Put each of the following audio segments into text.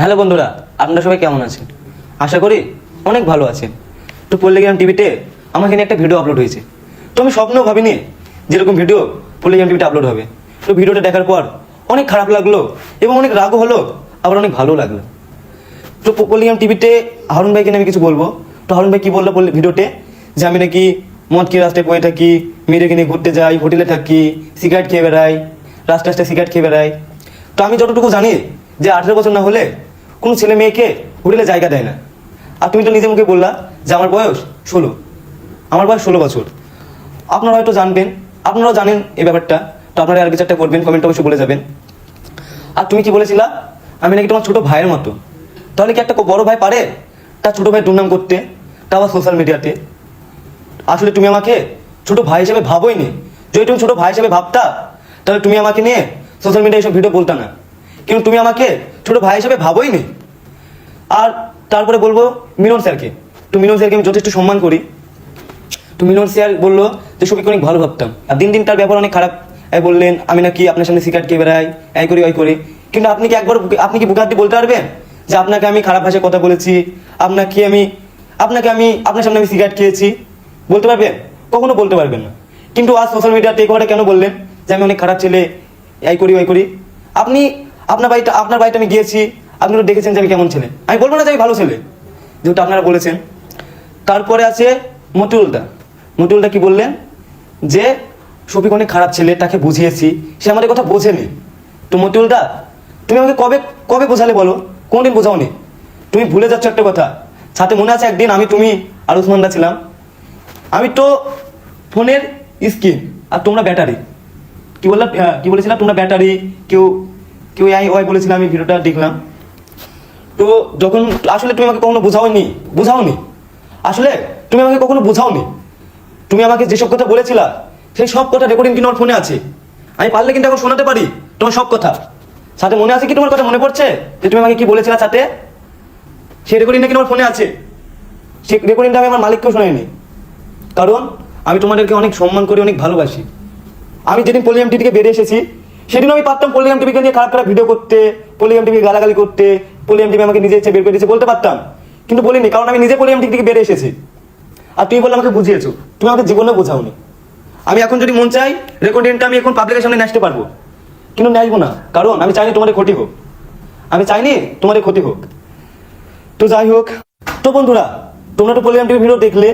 Hello বন্ধুরা, আপনারা সবাই কেমন আছেন? আশা করি অনেক ভালো আছেন। তো পল্লিগ্রাম টিভিতে আমার এখানে একটা ভিডিও আপলোড হয়েছে। তো আমি স্বপ্নেও ভাবিনি যেরকম ভিডিও পল্লিগ্রাম টিভিতে আপলোড হবে। তো ভিডিওটা দেখার পর অনেক খারাপ লাগল এবং অনেক রাগও হলো, আবার অনেক ভালো লাগল। তো পল্লিগ্রাম টিভিতে হারুন ভাইকে আমি কিছু বলব। তো হারুন ভাই কি বলল ভিডিওতে যে আমি নাকি মদ খেয়ে রাস্তায় পড়ে থাকি মেয়েদেরকে নিয়ে ঘুরতে যাই হোটেলে থাকি সিগারেট খেয়ে বেড়াই, রাস্তায় রাস্তায় সিগারেট খেয়ে বেড়াই। তো আমি যতটুকু জানি যে আঠেরো বছর না হলে কোনো ছেলে মেয়েকে হোটেলে জায়গা দেয় না। আর তুমি তো নিজে মুখে বললা যে আমার বয়স ষোলো। আমার বয়স ষোলো বছর। আপনারা হয়তো জানবেন, আপনারাও জানেন এই ব্যাপারটা। তো আপনারা আর বিচারটা করবেন, কমেন্ট অবশ্যই বলে যাবেন। আর তুমি কি বলেছিলা? আমি নাকি তোমার ছোট ভাইয়ের মতো। তাহলে কি একটা বড় ভাই পারে? তার ছোট ভাই দুর্নাম করতে তা আবার সোশ্যাল মিডিয়াতে আসলে তুমি আমাকে ছোট ভাই হিসেবে ভাবোই নি যদি তুমি ছোট ভাই হিসেবে ভাবতা, তাহলে তুমি আমাকে নিয়ে সোশ্যাল মিডিয়ায় এসব ভিডিও বলতা না। কিন্তু তুমি আমাকে ছোট ভাই হিসেবে ভাবোই নি আর তারপরে বলব মিলন স্যারকে। তো মিলন স্যারকে আমি যথেষ্ট সম্মান করি। তো মিলন স্যার বলল যে, সবিকে অনেক ভালো ভাবতাম। আর দিন দিন তার ব্যাপার অনেক খারাপ। বললেন, আমি নাকি আপনার সামনে সিগারেট খেয়ে বেড়াই, এই করি, ওই করি। কিন্তু আপনি কি একবার আপনি কি বুকাতি বলতে পারবেন যে, আপনাকে আমি খারাপ ভাষায় কথা বলেছি, আপনাকে আমি আপনাকে আমি, আপনার সামনে আমি সিগারেট খেয়েছি বলতে পারবেন? কখনো বলতে পারবেন না। কিন্তু আজ সোশ্যাল মিডিয়াতে এই কথাটা কেন বললেন? যে, আমি অনেক খারাপ ছেলে, এই করি, ওই করি আপনি আপনার বাড়িটা, আপনার বাড়িতে আমি গিয়েছি, আপনি দেখেছেন যে আমি কেমন ছেলে। আমি বলব না যে আমি ভালো ছেলে যেহেতু আপনারা বলেছেন। তারপরে আছে মতিউলদা। মতিউলদা কি বললেন? যে, শফিক অনেক খারাপ ছেলে, তাকে বুঝিয়েছি, সে আমাদের কথা বোঝেনি। তো মতিউলদা, তুমি আমাকে কবে কবে বোঝালে বলো? কোনদিন বোঝাওনি? তুমি ভুলে যাচ্ছ একটা কথা। সাথে মনে আছে একদিন আমি, তুমি আর উসমানদা ছিলাম। আমি তো ফোনের স্ক্রিন, আর তোমরা ব্যাটারি। কি বললাম কি বলেছিলাম তোমরা ব্যাটারি, কেউ কেউ আই ওয়াই বলেছিলাম আমি ভিডিওটা দেখলাম। তো যখন আসলে তুমি আমাকে কখনো বোঝাওনি বোঝাওনি? আসলে তুমি আমাকে কখনো বোঝাওনি? তুমি আমাকে যেসব কথা বলেছিলা, সেই সব কথা রেকর্ডিং কিন্তু আমার ফোনে আছে? আমি পারলে কিন্তু এখন শোনাতে পারি তোমার সব কথা। সাথে মনে আছে কি তোমার কথা মনে পড়ছে? যে তুমি আমাকে কি বলেছিলা সাথে? সেই রেকর্ডিংটা কিন্তু আমার ফোনে আছে? সেই রেকর্ডিংটা আমি আমার মালিককেও শোনাইনি। কারণ আমি তোমাদেরকে অনেক সম্মান করি, অনেক ভালোবাসি। আমি যেদিন পলিয়াম টিভিকে বেরিয়ে এসেছি সেদিন আমি পারতাম পলিয়াম টিভিকে নিয়ে খারাপ খারাপ ভিডিও করতে পলিয়াম টিভি গালাগালি করতে পলিয়াম টিভি আমাকে নিজে বের করে দিয়েছে বলতে পারতাম। কিন্তু বলিনি, কারণ আমি নিজে পলিয়াম টিভি থেকে বেরিয়ে এসেছি। আর তুমি বলে আমাকে বুঝিয়েছো, তুমি আমাকে জীবনে বোঝাওনি। আমি এখন যদি মন চাই রেকর্ডিংটা আমি এখন পাবলিকের সামনে আসতে পারব। কিন্তু নিয়ে না, কারণ আমি চাইনি তোমাদের ক্ষতি হোক। আমি চাইনি তোমাদের ক্ষতি হোক। তো যাই হোক, তো বন্ধুরা, তোমরা তো পলিয়াম টিভির ভিডিও দেখলে,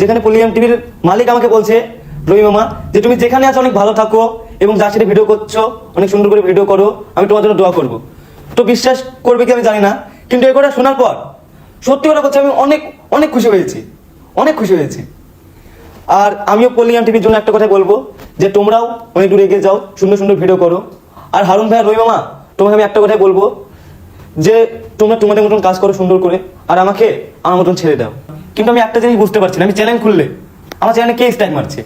যেখানে পলিয়াম টিভির মালিক আমাকে বলছে, রবি মামা, যে তুমি যেখানে আছো অনেক ভালো থাকো। এবং যার সাথে ভিডিও করছ, অনেক সুন্দর করে ভিডিও করো, আমি তোমার জন্য দোয়া করব। তো বিশ্বাস করবে কি আমি জানি না, কিন্তু এই কথা শোনার পর সত্যি কথা বলছি আমি অনেক অনেক খুশি হয়েছি, অনেক খুশি হয়েছি। আর আমিও পলিয়াম টিভির জন্য একটা কথা বলব, যে তোমরাও অনেক দূরে এগিয়ে যাও, সুন্দর সুন্দর ভিডিও করো। আর হারুন ভাই রবি মামা, তোমাকে আমি একটা কথাই বলব, যে তোমরা তোমাদের মতন কাজ করো সুন্দর করে, আর আমাকে আমার মতন ছেড়ে দাও। কিন্তু আমি একটা জিনিস বুঝতে পারছি না, আমি চ্যানেল খুললে, আমার চ্যানেলে কে স্ট্যাক মারছে?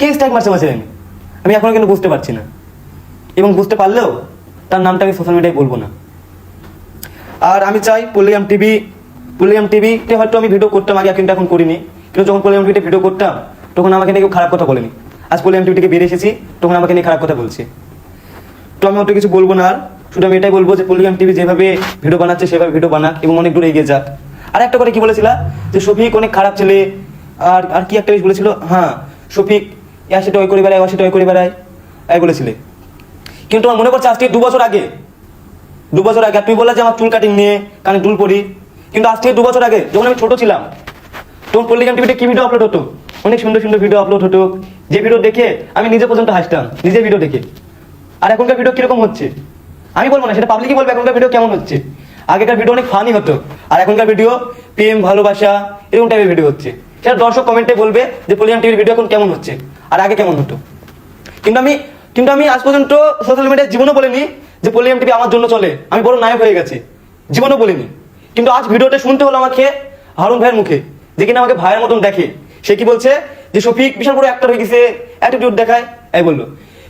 কে স্ট্যাক মারছে আমার চ্যানেলে? আমি এখনও কিন্তু বুঝতে পারছি না। এবং বুঝতে পারলেও তার নামটা আমি সোশ্যাল মিডিয়ায় বলব না। আর আমি চাই পলিয়াম টিভি পলিয়াম টিভিতে হয়তো আমি ভিডিও করতাম, আগে কিন্তু এখন করিনি। কিন্তু যখন পলিয়াম টিভিতে ভিডিও করতাম, তখন আমাকে নিয়ে কেউ খারাপ কথা বলেনি। আজ পলিয়াম টিভি থেকে বেরিয়ে এসেছি, তখন আমাকে নিয়ে খারাপ কথা বলছে। তো আমি অত কিছু বলব না আর। শুধু আমি এটাই বলব যে পলিগ্রাম টিভি যেভাবে ভিডিও বানাচ্ছে, সেভাবে ভিডিও বানাক এবং অনেক দূরে এগিয়ে যাক। আর একটা কথা কি বলেছিলা? যে শফিক অনেক খারাপ ছেলে। আর আর কি একটা বলেছিল? হ্যাঁ শফিক ইয়ার সেটা ওই করে বেড়ায় ওর সেটা ওই করে বেড়ায় এই বলেছিলে। কিন্তু আমার মনে পড়ছে আজকে দু বছর আগে? দু বছর আগে তুমি বললে যে আমার চুল কাটিং নিয়ে কানে চুল পরি। কিন্তু আজ থেকে দু বছর আগে, যখন আমি ছোট ছিলাম, তখন পল্লিগ্রাম টিভিতে কি ভিডিও আপলোড হতো? অনেক সুন্দর সুন্দর ভিডিও আপলোড হতো। যে ভিডিও দেখে আমি নিজে পর্যন্ত হাসতাম নিজে ভিডিও দেখে। আর এখনকার ভিডিও কীরকম হচ্ছে? আমি বলব না, সেটা পাবলিকই বলবে, এখনকার ভিডিও কেমন হচ্ছে? আগেকার ভিডিও অনেক ফানি হতো। আর এখনকার ভিডিও প্রেম, ভালোবাসা, এরকম টাইপের ভিডিও হচ্ছে। সেটা দর্শক কমেন্টে বলবে যে পলিয়াম টিভির ভিডিও এখন কেমন হচ্ছে? আর আগে কেমন হতো? কিন্তু আমি কিন্তু আমি আজ পর্যন্ত সোশ্যাল মিডিয়ায় জীবনও বলিনি যে পলিয়াম টিভি আমার জন্য চলে। আমি বড় নায়ক হয়ে গেছি। জীবনও বলিনি। কিন্তু আজ ভিডিওটা শুনতে হলো আমাকে হারুন ভাইয়ের মুখে, যে কিনা আমাকে ভাইয়ের মতন দেখে। সে কি বলছে? যে শফিক বিশাল বড় অ্যাক্টর হয়ে গেছে অ্যাটিটিউড দেখায়, এই বলল।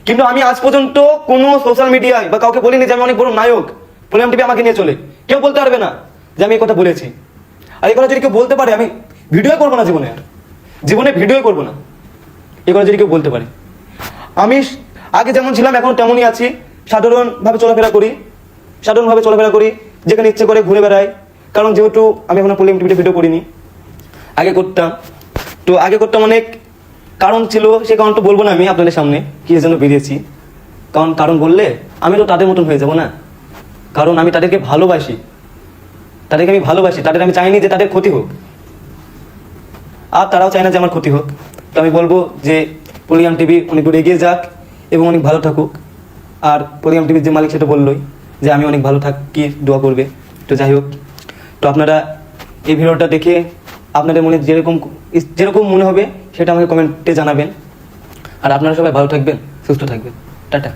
কিন্তু আমি আজ পর্যন্ত কোনো সোশ্যাল মিডিয়ায় বা কাউকে বলিনি যে আমি অনেক বড় নায়ক পলিয়াম টিভি আমাকে নিয়ে চলে। কেউ বলতে পারবে না যে আমি এই কথা বলেছি। আর এই কথা যদি কেউ বলতে পারে, আমি ভিডিও করব না জীবনে আর। জীবনে ভিডিও করব না। কথা যদি কেউ বলতে পারে। আমি আগে যেমন ছিলাম, এখন তেমনই আছি। সাধারণভাবে চলাফেরা করি। সাধারণভাবে চলাফেরা করি। যেখানে ইচ্ছে করে ঘুরে বেড়াই। কারণ যেহেতু আমি এখন পলিএম টিভিতে ভিডিও করিনি। আগে করতাম। তো আগে করতাম অনেক কারণ ছিল, সে কারণ তো বলব না আমি আপনাদের সামনে কি জন্য বেরিয়েছি। কারণ কারণ বললে আমি তো তাদের মতন হয়ে যাব না। কারণ আমি তাদেরকে ভালোবাসি। তাদেরকে আমি ভালোবাসি। তাদের আমি চাইনি যে তাদের ক্ষতি হোক। আর তারাও চায় না যে আমার ক্ষতি হোক। তো আমি বলব যে পলিয়াম টিভি অনেক দূর এগিয়ে যাক এবং অনেক ভালো থাকুক। আর পলিয়াম টিভির যে মালিক সেটা বললোই যে আমি অনেক ভালো থাকি, দোয়া করবে। তো যাই হোক, তো আপনারা এই ভিডিওটা দেখে আপনাদের মনে যেরকম যেরকম মনে হবে সেটা আমাকে কমেন্টে জানাবেন। আর আপনারা সবাই ভালো থাকবেন, সুস্থ থাকবেন। টাটা।